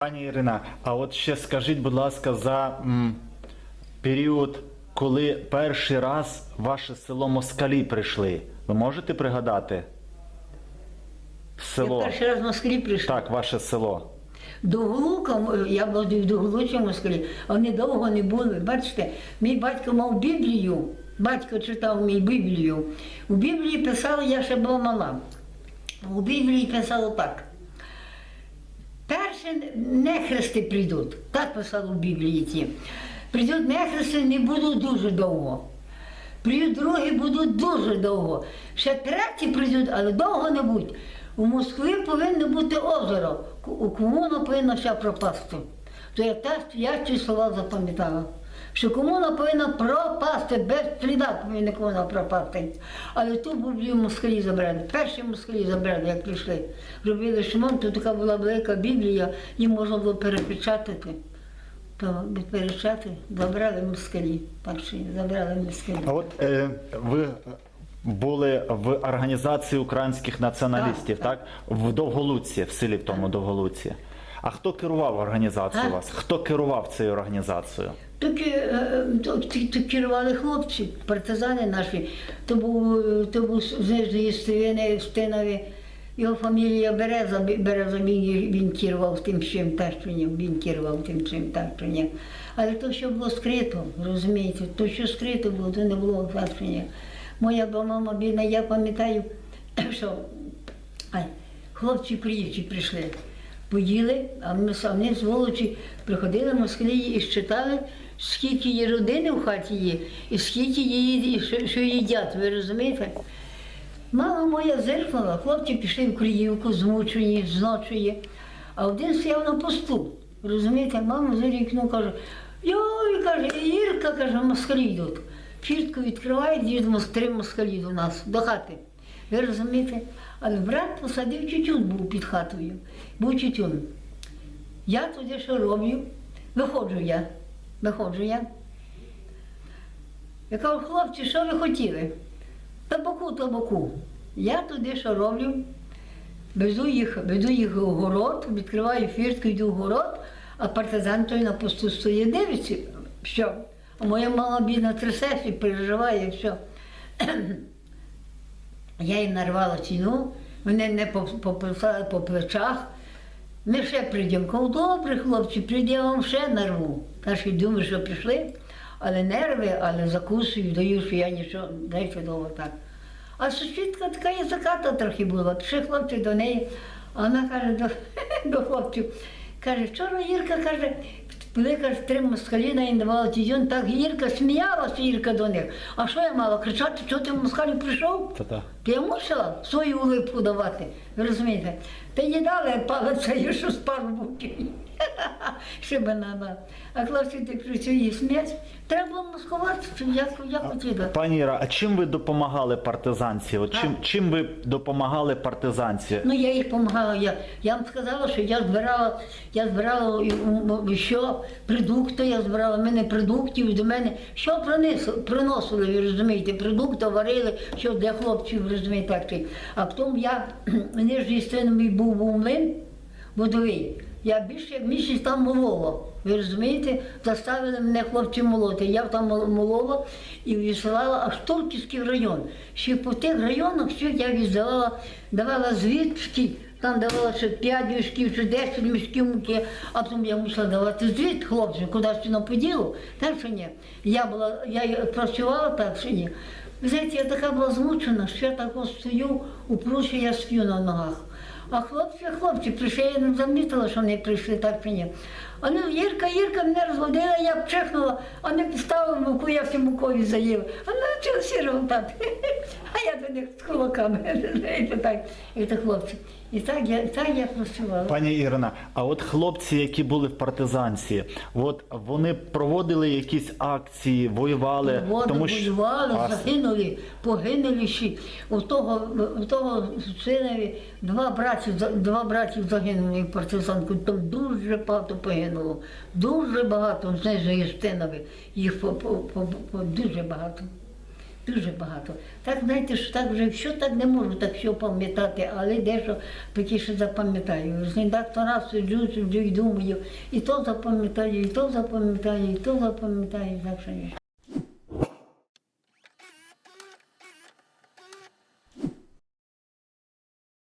Пані Ірина, а от ще скажіть, будь ласка, за м, період, коли перший раз ваше село Москалі прийшли. Ви можете пригадати? Село. Я перший раз в Москві прийшла. Так, ваше село. До Голука, я була в Доголучі в Москві, а вони довго не були. Бачите, мій батько мав Біблію, батько читав мій Біблію. У Біблії писало, я ще була мала. У Біблії писало так. Перші нехрести прийдуть. Так писало в Біблії ті. Прийдуть нехрести, не будуть дуже довго. Прийдуть другі будуть дуже довго. Ще треті прийдуть, але довго не будуть. У Москві повинно бути озеро. У комуна повинна вся пропасти. То я так я ці слова запам'ятала. Що комуна повинна пропасти, без сліда повинна комуна пропасти. Але тут був москалі забрали. Перші москалі забрали, як прийшли. Робили шмон, тут така була велика Біблія, її можна було перепечатати. То перечати забрали москалі. Перші забрали москалі. А от е, ви були в організації українських націоналістів, так? Так, В Довголуці, в селі в тому Довголуці. А хто керував організацією у вас? Хто керував цією організацією? Так, е, то, то, керували хлопці, партизани наші. То був, е, то був з Нижньої Стивини, Стинові. Його фамілія Береза, Береза він, він керував тим чим тащенням, він керував тим чим тащенням. Але то, що було скрито, розумієте, то, що скрито було, то не було тащення. Моя мама бідна, я пам'ятаю, що хлопці приїжджі прийшли. Поїли, а ми самі з Волочі приходили в Москві і считали, скільки її родини в хаті є, і скільки її, що, що їдять, ви розумієте? Мама моя зиркнула, хлопці пішли в Криївку, змучені, зночої, а один стояв на посту. Розумієте, мама за вікно каже, йой, каже, Ірка, каже, москалі йдуть. Фіртку відкривають, їдемо три москалі до нас, до хати. Ви розумієте? Але брат посадив тютюн був під хатою. Був тютюн. Я туди що роблю? Виходжу я. Виходжу я. Я кажу, хлопці, що ви хотіли? Табаку, табаку. Я туди що роблю? Везу їх, веду їх у город, відкриваю фіртку, йду в город, а партизан той на посту стоїть, дивиться, що. А моя мама бідна трясеться, переживає, що. Я їм нарвала ціну, вони не пописали по плечах. Ми ще прийдемо. Кажу, добре, хлопці, прийде я вам ще нарву. Наші думаю, що пішли, але нерви, але закусую, даю, що я нічого, знаєте, довго так. А сусідка така язиката трохи була. Пішли хлопці до неї, а вона каже до, до хлопців, каже, вчора Ірка каже, були каже, три москалі на їм давала так Ірка сміялася Ірка до них. А що я мала? Кричати, що ти в москалі прийшов? Та-та. То я мусила свою улипку давати, розумієте? Та їй дали палицею, що спав був Ще банана. А хлопці ти кричу смерть. Треба було маскувати, як я хотіла. Пані Іра, а чим ви допомагали партизанці? От чим, чим ви допомагали партизанці? Ну я їй допомагала. Я, я вам сказала, що я збирала, я збирала і, м, що продукти, я збирала в мене продуктів до мене. Що принесли, приносили, ви розумієте, продукти варили, що для хлопців, розумієте, так. чи. А потім я нижній стіни мій був, був млин водовий. Я більше як місяць там молола. Ви розумієте, заставили мене хлопці молоти. Я там мол- молола і відсилала аж Турківський район. Ще по тих районах що я віддавала, давала звідки, там давала ще 5 мішків, чи 10 мішків муки, а потім я мусила давати звіт хлопцям, кудись на поділу. Так що ні. Я була, я працювала так що ні. Ви знаєте, я така була змучена, що я так ось стою, у пруші я спів на ногах. А хлопці, хлопці, прийшли, я не замітила, що вони прийшли так чи ні. Ну, Ірка, Ірка мене розводила, я б чихнула, а не підставила муку, я всі мукові заїла. А навчила сірого так. Них з кулаками, знаєте, так. І так хлопці. І так я, так я працювала. Пані Ірина, а от хлопці, які були в партизанці, от вони проводили якісь акції, воювали, Воду тому що воювали, А, загинули, погинули ще. У того, у того синові два братів, два братів загинули в партизанку. Там дуже багато погинуло. Дуже багато, знизу Єстинові. Їх по, по, по, по, дуже багато. Дуже багато. Так, знаєте, що так вже все так не можу так все пам'ятати, але дещо ще запам'ятаю. То раз сиджу, сиджу і думаю, і то запам'ятаю, і то запам'ятаю, і то запам'ятаю, так що ні.